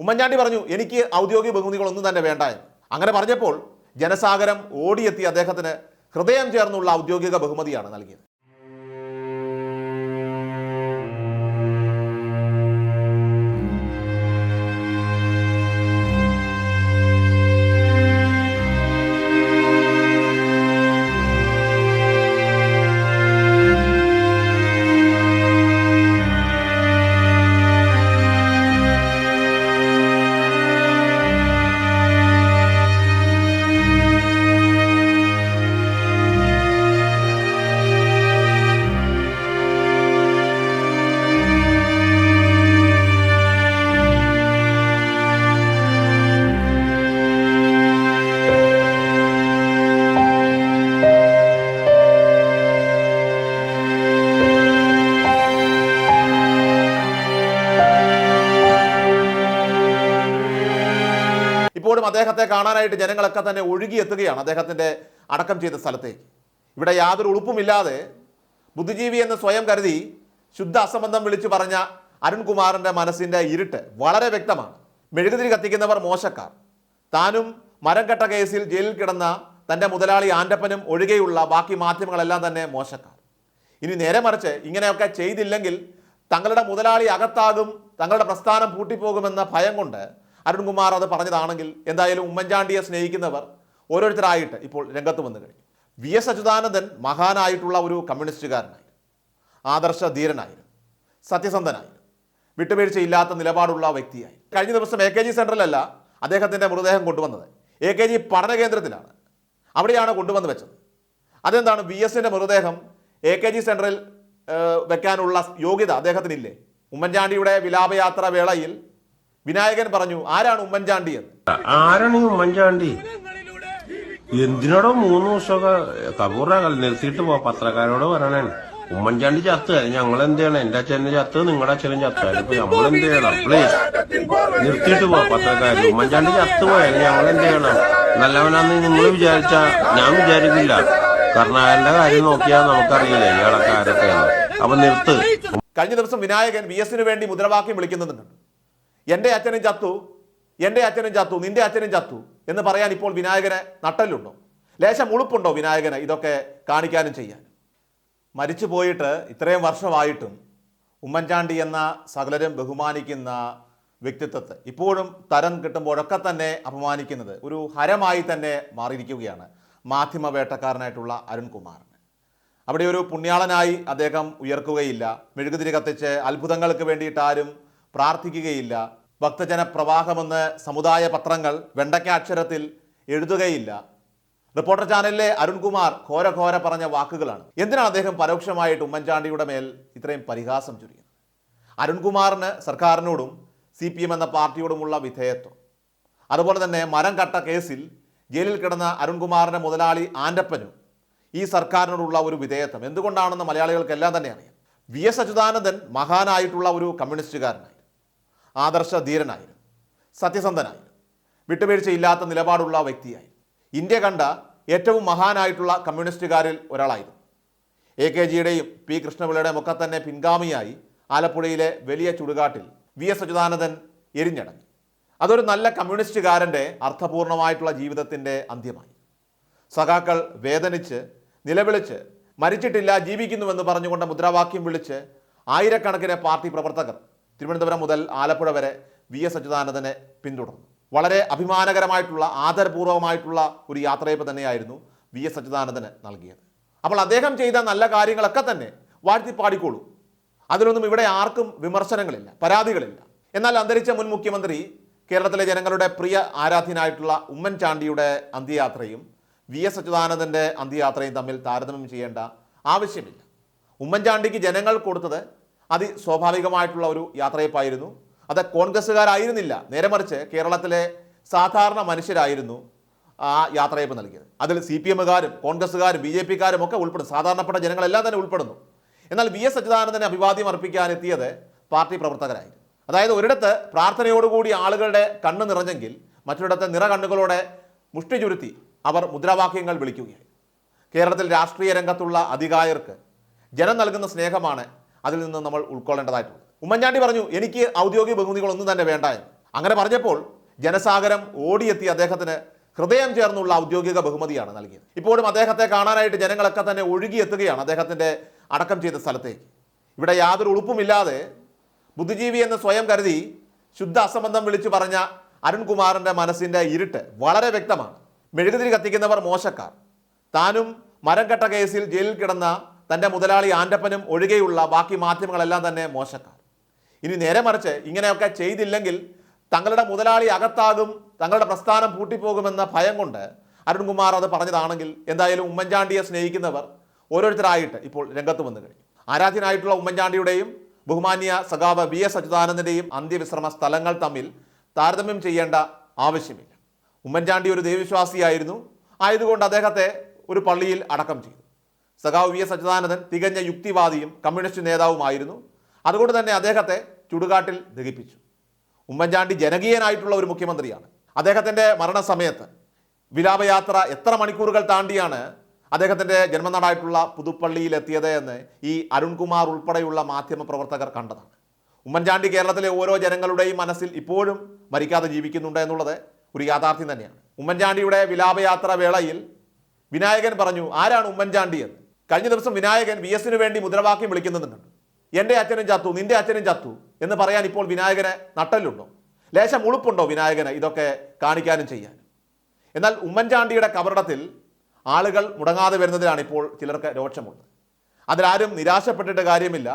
ഉമ്മൻചാണ്ടി പറഞ്ഞു എനിക്ക് ഔദ്യോഗിക ബഹുമതികളൊന്നും തന്നെ വേണ്ട എന്ന്. അങ്ങനെ പറഞ്ഞപ്പോൾ ജനസാഗരം ഓടിയെത്തി അദ്ദേഹത്തിന് ഹൃദയം ചേർന്നുള്ള ഔദ്യോഗിക ബഹുമതിയാണ് നൽകിയത്. ഇപ്പോഴും അദ്ദേഹത്തെ കാണാനായിട്ട് ജനങ്ങളൊക്കെ തന്നെ ഒഴുകിയെത്തുകയാണ് അദ്ദേഹത്തിന്റെ അടക്കം ചെയ്ത സ്ഥലത്തേക്ക് ഇവിടെ യാതൊരു ഉളുപ്പുമില്ലാതെ ബുദ്ധിജീവി എന്ന് സ്വയം കരുതി ശുദ്ധ അസംബന്ധം വിളിച്ചു പറഞ്ഞ അരുൺകുമാറിന്റെ മനസ്സിന്റെ ഇരുട്ട് വളരെ വ്യക്തമാണ്. മെഴുകുതിരി കത്തിക്കുന്നവർ മോശക്കാർ. താനും മരം കെട്ട കേസിൽ ജയിലിൽ കിടന്ന തന്റെ മുതലാളി ആന്റപ്പനും ഒഴികെയുള്ള ബാക്കി മാധ്യമങ്ങളെല്ലാം തന്നെ മോശക്കാർ. ഇനി നേരെ മറിച്ച് ഇങ്ങനെയൊക്കെ ചെയ്തില്ലെങ്കിൽ തങ്ങളുടെ മുതലാളി അകത്താകും തങ്ങളുടെ പ്രസ്ഥാനം പൂട്ടിപ്പോകുമെന്ന ഭയം കൊണ്ട് അരുൺകുമാർ അത് പറഞ്ഞതാണെങ്കിൽ എന്തായാലും ഉമ്മൻചാണ്ടിയെ സ്നേഹിക്കുന്നവർ ഓരോരുത്തരായിട്ട് ഇപ്പോൾ രംഗത്ത് വന്നു കഴിഞ്ഞു. വി എസ് അച്യുതാനന്ദൻ മഹാനായിട്ടുള്ള ഒരു കമ്മ്യൂണിസ്റ്റുകാരനായിരുന്നു. ആദർശ ധീരനായിരുന്നു. സത്യസന്ധനായിരുന്നു. വിട്ടുവീഴ്ച ഇല്ലാത്ത നിലപാടുള്ള വ്യക്തിയായി കഴിഞ്ഞ ദിവസം എ കെ ജി സെന്ററിലല്ല അദ്ദേഹത്തിന്റെ മൃതദേഹം കൊണ്ടുവന്നത്. എ കെ ജി പഠന കേന്ദ്രത്തിലാണ് അവിടെയാണ് കൊണ്ടുവന്ന് വെച്ചത്. അതെന്താണ്? വി എസിന്റെ മൃതദേഹം എ കെ ജി സെന്ററിൽ വെക്കാനുള്ള യോഗ്യത അദ്ദേഹത്തിനില്ലേ? ഉമ്മൻചാണ്ടിയുടെ വിലാപയാത്ര വേളയിൽ വിനായകൻ പറഞ്ഞു ആരാണ് ഉമ്മൻചാണ്ടി എന്ന്? ആരാണ് ഈ ഉമ്മൻചാണ്ടി? എന്തിനോടോ മൂന്ന് ദിവസമൊക്കെ കബൂറെ നിർത്തിയിട്ട് പോ പത്രക്കാരോട് പറയണേ. ഉമ്മൻചാണ്ടി ചത്ത് ഞങ്ങൾ എന്ത് ചെയ്യണം? എന്റെ അച്ഛനെ ചത്ത് നിങ്ങളുടെ അച്ഛനും ചത്ത് ഇപ്പൊ നമ്മൾ എന്ത് ചെയ്യണം? പ്ലീസ് നിർത്തിയിട്ട് പോ പത്രക്കാർ ഉമ്മൻചാണ്ടി ചത്ത് പോയാൽ ഞങ്ങൾ എന്ത് ചെയ്യണം? നല്ലവനാന്ന് നിങ്ങൾ വിചാരിച്ച ഞാൻ വിചാരിക്കില്ല. കർണാകരന്റെ കാര്യം നോക്കിയാൽ നമുക്കറിയില്ല ഇയാളൊക്കെ ആരൊക്കെയാണ് അപ്പൊ നിർത്ത്. കഴിഞ്ഞ ദിവസം വിനായകൻ വി എസിന് വേണ്ടി മുദ്രാവാക്യം വിളിക്കുന്നുണ്ട് എന്റെ അച്ഛനും ചത്തു എന്റെ അച്ഛനും ചത്തു നിന്റെ അച്ഛനും ചത്തു എന്ന് പറയാൻ ഇപ്പോൾ വിനായകനെ നട്ടലുണ്ടോ ലേശം ഉളുപ്പുണ്ടോ വിനായകനെ ഇതൊക്കെ കാണിക്കാനും ചെയ്യാൻ? മരിച്ചു പോയിട്ട് ഇത്രയും വർഷമായിട്ടും ഉമ്മൻചാണ്ടി എന്ന സകലരും ബഹുമാനിക്കുന്ന വ്യക്തിത്വത്തെ ഇപ്പോഴും തരം കിട്ടുമ്പോഴൊക്കെ തന്നെ അപമാനിക്കുന്നത് ഒരു ഹരമായി തന്നെ മാറിയിരിക്കുകയാണ് മാധ്യമ വേട്ടക്കാരനായിട്ടുള്ള അരുൺകുമാറിന്. അവിടെ ഒരു പുണ്യാളനായി അദ്ദേഹം ഉയർക്കുകയില്ല. മെഴുകുതിരി കത്തിച്ച് അത്ഭുതങ്ങൾക്ക് വേണ്ടിയിട്ട് ആരും പ്രാർത്ഥിക്കുകയില്ല. ഭക്തജന പ്രവാഹമെന്ന് സമുദായ പത്രങ്ങൾ വെണ്ടയ്ക്ക അക്ഷരത്തിൽ എഴുതുകയില്ല. റിപ്പോർട്ടർ ചാനലിലെ അരുൺകുമാർ ഘോര ഘോര പറഞ്ഞ വാക്കുകളാണ്. എന്തിനാണ് അദ്ദേഹം പരോക്ഷമായിട്ട് ഉമ്മൻചാണ്ടിയുടെ മേൽ ഇത്രയും പരിഹാസം ചുരിയുന്നത്? അരുൺകുമാറിന് സർക്കാരിനോടും സി പി എം എന്ന പാർട്ടിയോടുമുള്ള വിധേയത്വം. അതുപോലെ തന്നെ മരം കട്ട കേസിൽ ജയിലിൽ കിടന്ന അരുൺകുമാറിന്റെ മുതലാളി ആന്റപ്പനും ഈ സർക്കാരിനോടുള്ള ഒരു വിധേയത്വം. എന്തുകൊണ്ടാണെന്ന് മലയാളികൾക്കെല്ലാം തന്നെ അറിയാം. വി എസ് അച്യുതാനന്ദൻ മഹാനായിട്ടുള്ള ഒരു കമ്മ്യൂണിസ്റ്റുകാരനായിരുന്നു ആദർശ ധീരനായിരുന്നു സത്യസന്ധനായിരുന്നു വിട്ടുവീഴ്ചയില്ലാത്ത നിലപാടുള്ള വ്യക്തിയായിരുന്നു. ഇന്ത്യ കണ്ട ഏറ്റവും മഹാനായിട്ടുള്ള കമ്മ്യൂണിസ്റ്റുകാരിൽ ഒരാളായിരുന്നു. എ കെ ജിയുടെയും പി കൃഷ്ണപിള്ളയുടെയും ഒക്കെ തന്നെ പിൻഗാമിയായി ആലപ്പുഴയിലെ വലിയ ചുടുകാട്ടിൽ വി എസ് അച്യുതാനന്ദൻ എരിഞ്ഞടങ്ങി. അതൊരു നല്ല കമ്മ്യൂണിസ്റ്റുകാരന്റെ അർത്ഥപൂർണമായിട്ടുള്ള ജീവിതത്തിന്റെ അന്ത്യമായി. സഖാക്കൾ വേദനിച്ച് നിലവിളിച്ച് മരിച്ചിട്ടില്ല ജീവിക്കുന്നുവെന്ന് പറഞ്ഞുകൊണ്ട് മുദ്രാവാക്യം വിളിച്ച് ആയിരക്കണക്കിന് പാർട്ടി പ്രവർത്തകർ തിരുവനന്തപുരം മുതൽ ആലപ്പുഴ വരെ വി എസ് അച്യുതാനന്ദനെ പിന്തുടർന്നു. വളരെ അഭിമാനകരമായിട്ടുള്ള ആദരപൂർവമായിട്ടുള്ള ഒരു യാത്രയപ്പ് തന്നെയായിരുന്നു വി എസ് അച്യുതാനന്ദന് നൽകിയത്. അപ്പോൾ അദ്ദേഹം ചെയ്ത നല്ല കാര്യങ്ങളൊക്കെ തന്നെ വാഴ്ത്തിപ്പാടിക്കോളൂ. അതിലൊന്നും ഇവിടെ ആർക്കും വിമർശനങ്ങളില്ല പരാതികളില്ല. എന്നാൽ അന്തരിച്ച മുൻ മുഖ്യമന്ത്രി കേരളത്തിലെ ജനങ്ങളുടെ പ്രിയ ആരാധ്യനായിട്ടുള്ള ഉമ്മൻചാണ്ടിയുടെ അന്ത്യയാത്രയും വി എസ് അച്യുതാനന്ദന്റെ അന്ത്യയാത്രയും തമ്മിൽ താരതമ്യം ചെയ്യേണ്ട ആവശ്യമില്ല. ഉമ്മൻചാണ്ടിക്ക് ജനങ്ങൾ കൊടുത്തത് അതി സ്വാഭാവികമായിട്ടുള്ള ഒരു യാത്രയപ്പായിരുന്നു. അത് കോൺഗ്രസ്സുകാരായിരുന്നില്ല. നേരെ മറിച്ച് കേരളത്തിലെ സാധാരണ മനുഷ്യരായിരുന്നു ആ യാത്രയപ്പ് നൽകിയത്. അതിൽ സി പി എമ്മുകാരും കോൺഗ്രസ്സുകാരും ബി ജെ പിക്കാരും ഒക്കെ ഉൾപ്പെടും സാധാരണപ്പെട്ട ജനങ്ങളെല്ലാം തന്നെ ഉൾപ്പെടുന്നു. എന്നാൽ വി എസ് അച്യുതാനന്ദനെ അഭിവാദ്യം അർപ്പിക്കാനെത്തിയത് പാർട്ടി പ്രവർത്തകരായിരുന്നു. അതായത് ഒരിടത്ത് പ്രാർത്ഥനയോടുകൂടി ആളുകളുടെ കണ്ണ് നിറഞ്ഞെങ്കിൽ മറ്റൊരിടത്ത് നിറകണ്ണുകളോടെ മുഷ്ടി ചുരുത്തി അവർ മുദ്രാവാക്യങ്ങൾ വിളിക്കുകയായി കേരളത്തിൽ രാഷ്ട്രീയ രംഗത്തുള്ള അധികായർക്ക് ജനം നൽകുന്ന സ്നേഹമാണ് അതിൽ നിന്ന് നമ്മൾ ഉൾക്കൊള്ളേണ്ടതായിട്ടുണ്ട്. ഉമ്മൻചാണ്ടി പറഞ്ഞു എനിക്ക് ഔദ്യോഗിക ബഹുമതികളൊന്നും തന്നെ വേണ്ട എന്ന്. അങ്ങനെ പറഞ്ഞപ്പോൾ ജനസാഗരം ഓടിയെത്തി അദ്ദേഹത്തിന് ഹൃദയം ചേർന്നുള്ള ഔദ്യോഗിക ബഹുമതിയാണ് നൽകിയത്. ഇപ്പോഴും അദ്ദേഹത്തെ കാണാനായിട്ട് ജനങ്ങളൊക്കെ തന്നെ ഒഴുകിയെത്തുകയാണ് അദ്ദേഹത്തിന്റെ അടക്കം ചെയ്ത സ്ഥലത്തേക്ക്. ഇവിടെ യാതൊരു ഉളുപ്പുമില്ലാതെ ബുദ്ധിജീവി എന്ന് സ്വയം കരുതി ശുദ്ധ അസംബന്ധം വിളിച്ചു പറഞ്ഞ അരുൺകുമാറിന്റെ മനസ്സിന്റെ ഇരുട്ട് വളരെ വ്യക്തമാണ്. മെഴുകുതിരി കത്തിക്കുന്നവർ മോശക്കാർ. താനും മരം കെട്ട കേസിൽ ജയിലിൽ കിടന്ന തന്റെ മുതലാളി ആന്റപ്പനും ഒഴികെയുള്ള ബാക്കി മാധ്യമങ്ങളെല്ലാം തന്നെ മോശക്കാർ. ഇനി നേരെ മറിച്ച് ഇങ്ങനെയൊക്കെ ചെയ്തില്ലെങ്കിൽ തങ്ങളുടെ മുതലാളി അകത്താകും തങ്ങളുടെ പ്രസ്ഥാനം പൂട്ടിപ്പോകുമെന്ന ഭയം കൊണ്ട് അരുൺകുമാർ അത് പറഞ്ഞതാണെങ്കിൽ എന്തായാലും ഉമ്മൻചാണ്ടിയെ സ്നേഹിക്കുന്നവർ ഓരോരുത്തരായിട്ട് ഇപ്പോൾ രംഗത്ത് വന്നു കഴിഞ്ഞു. ആരാധ്യനായിട്ടുള്ള ഉമ്മൻചാണ്ടിയുടെയും ബഹുമാന്യ സഖാവ് വി എസ് അച്യുതാനന്ദന്റെയും അന്ത്യവിശ്രമ സ്ഥലങ്ങൾ തമ്മിൽ താരതമ്യം ചെയ്യേണ്ട ആവശ്യമില്ല. ഉമ്മൻചാണ്ടി ഒരു ദൈവവിശ്വാസിയായിരുന്നു. ആയതുകൊണ്ട് അദ്ദേഹത്തെ ഒരു പള്ളിയിൽ അടക്കം ചെയ്തു. സഖാവ് വി എസ് അച്യുതാനന്ദൻ തികഞ്ഞ യുക്തിവാദിയും കമ്മ്യൂണിസ്റ്റ് നേതാവുമായിരുന്നു. അതുകൊണ്ട് തന്നെ അദ്ദേഹത്തെ ചുടുകാട്ടിൽ ദഹിപ്പിച്ചു. ഉമ്മൻചാണ്ടി ജനകീയനായിട്ടുള്ള ഒരു മുഖ്യമന്ത്രിയാണ്. അദ്ദേഹത്തിന്റെ മരണസമയത്ത് വിലാപയാത്ര എത്ര മണിക്കൂറുകൾ താണ്ടിയാണ് അദ്ദേഹത്തിന്റെ ജന്മനാടായിട്ടുള്ള പുതുപ്പള്ളിയിൽ എത്തിയത് എന്ന് ഈ അരുൺകുമാർ ഉൾപ്പെടെയുള്ള മാധ്യമ പ്രവർത്തകർ കണ്ടതാണ്. ഉമ്മൻചാണ്ടി കേരളത്തിലെ ഓരോ ജനങ്ങളുടെയും മനസ്സിൽ ഇപ്പോഴും മരിക്കാതെ ജീവിക്കുന്നുണ്ട് എന്നുള്ളത് ഒരു യാഥാർത്ഥ്യം തന്നെയാണ്. ഉമ്മൻചാണ്ടിയുടെ വിലാപയാത്ര വേളയിൽ വിനായകൻ പറഞ്ഞു ആരാണ് ഉമ്മൻചാണ്ടി എന്ന്. കഴിഞ്ഞ ദിവസം വിനായകൻ വി എസിന് വേണ്ടി മുദ്രാവാക്യം വിളിക്കുന്നുണ്ട് എന്റെ അച്ഛനും ചത്തു നിന്റെ അച്ഛനും ചത്തു എന്ന് പറയാൻ ഇപ്പോൾ വിനായകന് നട്ടലുണ്ടോ ലേശം ഉളുപ്പുണ്ടോ വിനായകന് ഇതൊക്കെ കാണിക്കാനും ചെയ്യാനും എന്നാൽ ഉമ്മൻചാണ്ടിയുടെ കവറിടത്തിൽ ആളുകൾ മുടങ്ങാതെ വരുന്നതിലാണ് ഇപ്പോൾ ചിലർക്ക് രോക്ഷമുള്ളത് അതിലാരും നിരാശപ്പെട്ടിട്ട് കാര്യമില്ല.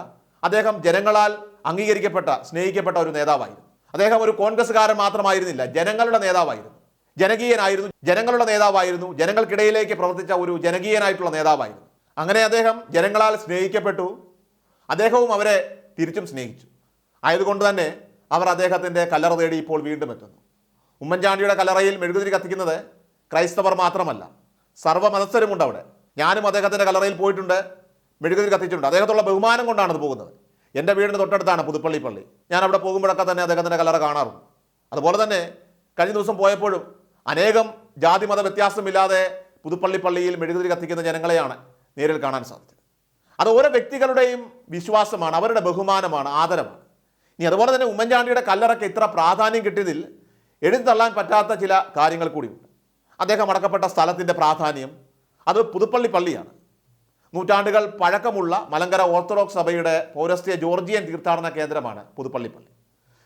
അദ്ദേഹം ജനങ്ങളാൽ അംഗീകരിക്കപ്പെട്ട സ്നേഹിക്കപ്പെട്ട ഒരു നേതാവായിരുന്നു. അദ്ദേഹം ഒരു കോൺഗ്രസ്സുകാരൻ മാത്രമായിരുന്നില്ല ജനങ്ങളുടെ നേതാവായിരുന്നു. ജനകീയനായിരുന്നു ജനങ്ങളുടെ നേതാവായിരുന്നു ജനങ്ങൾക്കിടയിലേക്ക് പ്രവർത്തിച്ച ഒരു ജനകീയനായിട്ടുള്ള നേതാവായിരുന്നു. അങ്ങനെ അദ്ദേഹം ജനങ്ങളാൽ സ്നേഹിക്കപ്പെട്ടു. അദ്ദേഹവും അവരെ തിരിച്ചും സ്നേഹിച്ചു. ആയതുകൊണ്ട് തന്നെ അവർ അദ്ദേഹത്തിന്റെ കല്ലറ തേടി ഇപ്പോൾ വീണ്ടും എത്തുന്നു. ഉമ്മൻചാണ്ടിയുടെ കല്ലറയിൽ മെഴുകുതിരി കത്തിക്കുന്നത് ക്രൈസ്തവർ മാത്രമല്ല സർവമതസ്ഥരുമുണ്ട് അവിടെ. ഞാനും അദ്ദേഹത്തിന്റെ കല്ലറയിൽ പോയിട്ടുണ്ട് മെഴുകുതിരി കത്തിച്ചിട്ടുണ്ട്. അദ്ദേഹത്തുള്ള ബഹുമാനം കൊണ്ടാണ് അത് പോകുന്നത്. എന്റെ വീടിന് തൊട്ടടുത്താണ് പുതുപ്പള്ളി പള്ളി. ഞാൻ അവിടെ പോകുമ്പോഴൊക്കെ തന്നെ അദ്ദേഹത്തിന്റെ കല്ലറ കാണാറുണ്ട്. അതുപോലെ തന്നെ കഴിഞ്ഞ ദിവസം പോയപ്പോഴും അനേകം ജാതി മത വ്യത്യാസമില്ലാതെ പുതുപ്പള്ളി പള്ളിയിൽ മെഴുകുതിരി കത്തിക്കുന്ന ജനങ്ങളെയാണ് നേരിൽ കാണാൻ സാധിച്ചത്. അത് ഓരോ വ്യക്തികളുടെയും വിശ്വാസമാണ് അവരുടെ ബഹുമാനമാണ് ആദരവാണ്. ഇനി അതുപോലെ തന്നെ ഉമ്മൻചാണ്ടിയുടെ കല്ലറയ്ക്ക് ഇത്ര പ്രാധാന്യം കിട്ടിയതിൽ എഴുതിത്തള്ളാൻ പറ്റാത്ത ചില കാര്യങ്ങൾ കൂടിയുണ്ട്. അദ്ദേഹം അടക്കപ്പെട്ട സ്ഥലത്തിന്റെ പ്രാധാന്യം അത് പുതുപ്പള്ളി പള്ളിയാണ്. നൂറ്റാണ്ടുകൾ പഴക്കമുള്ള മലങ്കര ഓർത്തഡോക്സ് സഭയുടെ പൗരസ്ത്യ ജോർജിയൻ തീർത്ഥാടന കേന്ദ്രമാണ് പുതുപ്പള്ളി പള്ളി.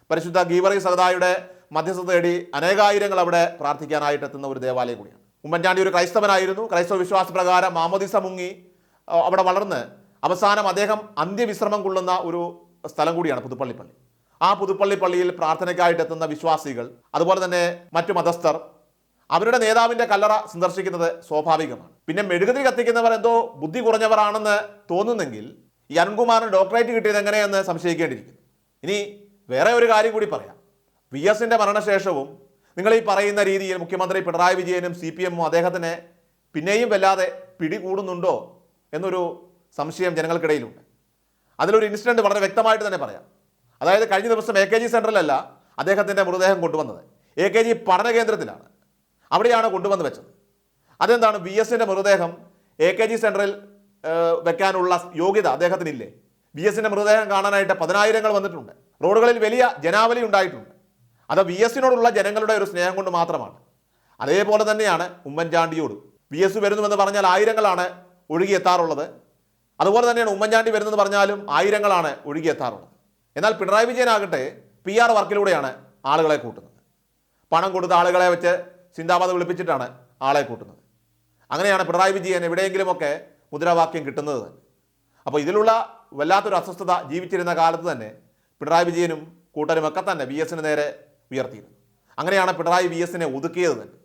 പരിശുദ്ധ ഗീവറി സഹദായുടെ മധ്യസ്ഥ തേടി അനേകായിരങ്ങൾ അവിടെ പ്രാർത്ഥിക്കാനായിട്ട് എത്തുന്ന ഒരു ദേവാലയം കൂടിയാണ്. ഉമ്മൻചാണ്ടി ഒരു ക്രൈസ്തവനായിരുന്നു. ക്രൈസ്തവ വിശ്വാസ പ്രകാരം മാമോദിസ മുങ്ങി അവിടെ വളർന്ന് അവസാനം അദ്ദേഹം അന്ത്യവിശ്രമം കൊള്ളുന്ന ഒരു സ്ഥലം കൂടിയാണ് പുതുപ്പള്ളി പള്ളി ആ പുതുപ്പള്ളി പള്ളിയിൽ പ്രാർത്ഥനയ്ക്കായിട്ട് എത്തുന്ന വിശ്വാസികൾ അതുപോലെ തന്നെ മറ്റു മതസ്ഥർ അവരുടെ നേതാവിന്റെ കല്ലറ സന്ദർശിക്കുന്നത് സ്വാഭാവികമാണ്. പിന്നെ മെഴുകുതിരി കത്തിക്കുന്നവർ എന്തോ ബുദ്ധി കുറഞ്ഞവരാണെന്ന് തോന്നുന്നെങ്കിൽ ഈ അരുൺകുമാറിന് ഡോക്ടറേറ്റ് കിട്ടിയത് എങ്ങനെയെന്ന് സംശയിക്കേണ്ടിയിരിക്കുന്നു. ഇനി വേറെ ഒരു കാര്യം കൂടി പറയാം. വി എസിന്റെ മരണശേഷവും നിങ്ങൾ ഈ പറയുന്ന രീതിയിൽ മുഖ്യമന്ത്രി പിണറായി വിജയനും സി പി എമ്മും അദ്ദേഹത്തിന് പിന്നെയും വല്ലാതെ പിടികൂടുന്നുണ്ടോ എന്നൊരു സംശയം ജനങ്ങൾക്കിടയിലുണ്ട്. അതിലൊരു ഇൻസിഡന്റ് വളരെ വ്യക്തമായിട്ട് തന്നെ പറയാം. അതായത് കഴിഞ്ഞ ദിവസം എ കെ ജി സെന്ററിലല്ല അദ്ദേഹത്തിന്റെ മൃതദേഹം കൊണ്ടുവന്നത്. എ കെ ജി പഠന കേന്ദ്രത്തിലാണ്. അവിടെയാണ് കൊണ്ടുവന്ന് വെച്ചത്. അതെന്താണ്? വി എസിന്റെ മൃതദേഹം എ കെ ജി സെന്ററിൽ വെക്കാനുള്ള യോഗ്യത അദ്ദേഹത്തിനില്ലേ? വി എസിന്റെ മൃതദേഹം കാണാനായിട്ട് പതിനായിരങ്ങൾ വന്നിട്ടുണ്ട്. റോഡുകളിൽ വലിയ ജനാവലി ഉണ്ടായിട്ടുണ്ട്. അത് വി എസിനോടുള്ള ജനങ്ങളുടെ ഒരു സ്നേഹം കൊണ്ട് മാത്രമാണ്. അതേപോലെ തന്നെയാണ് ഉമ്മൻചാണ്ടിയോട്. വി എസ് വരുന്നുവെന്ന് പറഞ്ഞാൽ ആയിരങ്ങളാണ് ഒഴുകിയെത്താറുള്ളത്. അതുപോലെ തന്നെയാണ് ഉമ്മൻചാണ്ടി വരുന്നെന്ന് പറഞ്ഞാലും ആയിരങ്ങളാണ് ഒഴുകിയെത്താറുള്ളത്. എന്നാൽ പിണറായി വിജയനാകട്ടെ പി ആർ വർക്കിലൂടെയാണ് ആളുകളെ കൂട്ടുന്നത്. പണം കൊടുത്ത ആളുകളെ വെച്ച് സിന്താബാദ് വിളിപ്പിച്ചിട്ടാണ് ആളെ കൂട്ടുന്നത്. അങ്ങനെയാണ് പിണറായി വിജയൻ എവിടെയെങ്കിലുമൊക്കെ മുദ്രാവാക്യം കിട്ടുന്നത് അപ്പോൾ ഇതിലുള്ള വല്ലാത്തൊരു അസ്വസ്ഥത ജീവിച്ചിരുന്ന കാലത്ത് തന്നെ പിണറായി വിജയനും കൂട്ടരുമൊക്കെ തന്നെ വി എസിന് നേരെ ഉയർത്തിയിരുന്നു. അങ്ങനെയാണ് പിണറായി വി എസിനെ ഒതുക്കിയത് തന്നെ.